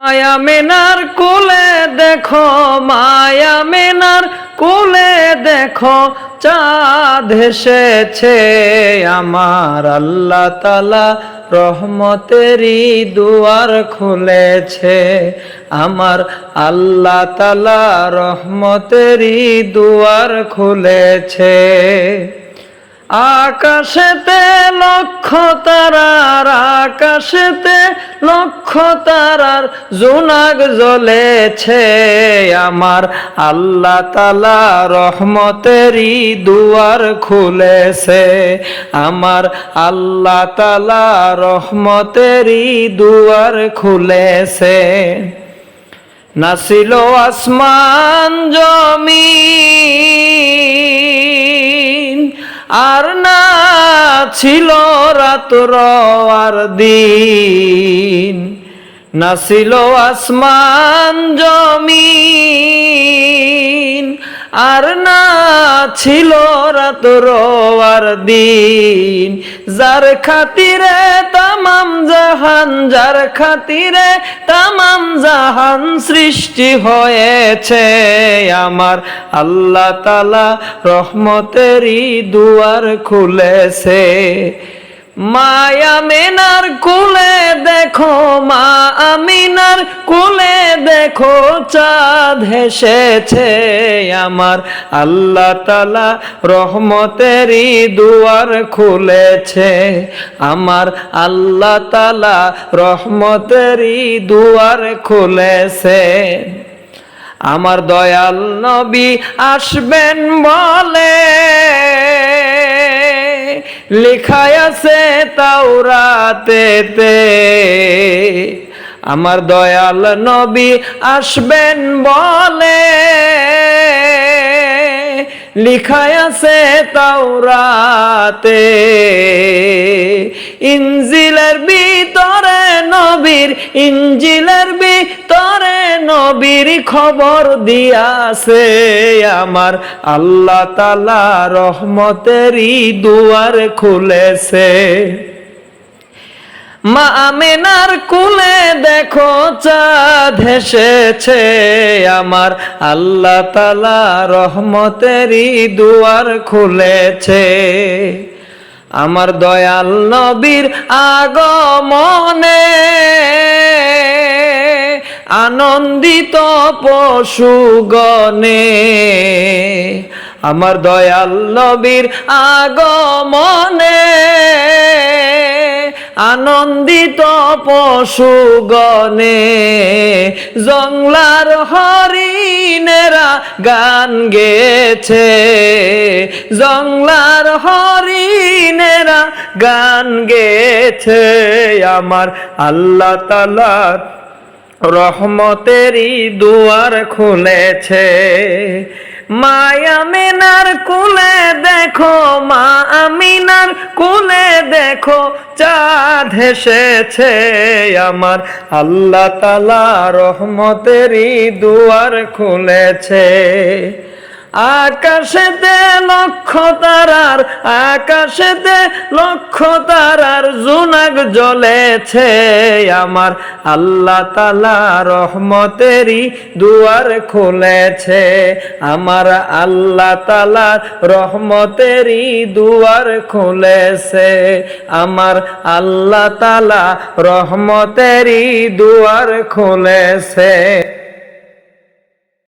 মায়া মেনার কোলে দেখো, মায়া মেনার কোলে দেখো, চাঁদ এসেছে আমার আল্লাহ তালা রহমতেরই দুয়ার খুলেছে আমার আল্লাহ তালা রহমতেরই দুয়ার খুলেছে। আকাশেতে লক্ষ তারার আকাশেতে লক্ষ তারার জোনাক জ্বলেছে আমার। আল্লাহ তালা রহমতেরই দুয়ার খুলেছে আমার। আল্লাহ তালা রহমতেরই দুয়ার খুলেছে। নাসিল আসমান জমিন আর না ছিল রাতর আর দিন না ছিল আসমান জমিন। আর না ছিল রাতর আর দিন। যার খাতিরে তামাম জাহান, যার খাতিরে তামাম জাহান সৃষ্টি হয়েছে আমার। আল্লাহ তালা রহমতেরই দুয়ার খুলেছে। মায়া মেনার কুলে দেখো, মা আমিনার কুলে দেখো, চাঁদ হেসেছে আমার। আল্লাহ তালা রহমতেরই দুয়ার খুলেছে। আমার আল্লাহ তালা রহমতেরই দুয়ার খুলেছে। আমার দয়াল নবী আসবেন বলে। লেখায় আছে তাওরাতেতে। আমার দয়াল নবী আসবেন বলে। লিখায় আছে তাওরাতে। ইঞ্জিলের ভিতরে নবীর ইঞ্জিলের ভিতরে নবীর খবর দিয়াছে আমার। আল্লাহ তালা রহমতেরই দুয়ার খুলেছে। মা আমেনার কুলে দেখো চাঁদ হেসেছে আমার। আল্লাহ তালা রহমতেরই দুয়ার খুলেছে। আমার দয়াল নবীর আগমনে আনন্দিত পশুগণে, আমার দয়াল নবীর আগমনে, আনন্দিত পশুগণে, জংলার হরিণেরা গান গেছে জংলার হরিণেরা গান গেছে আমার আল্লাহ তালার রহমতেরই দুয়ার খুলেছে। মায়া মিনার কুলে দেখো, মা আমিনার কুলে দেখো, চাঁদ হেসেছে আমার। আল্লাহ তালা রহমতেরই দুয়ার খুলেছে। আকাশেতে লক্ষ তারার আকাশেতে লক্ষ তারার জুনাক জ্বলেছে আমার। আল্লাহ তালা রহমতেরই দুয়ার খুলেছে। আমার আল্লাহ তালা রহমতেরই দুয়ার খুলেছে। আমার আল্লাহ তালা রহমতেরই দুয়ার খুলেছে।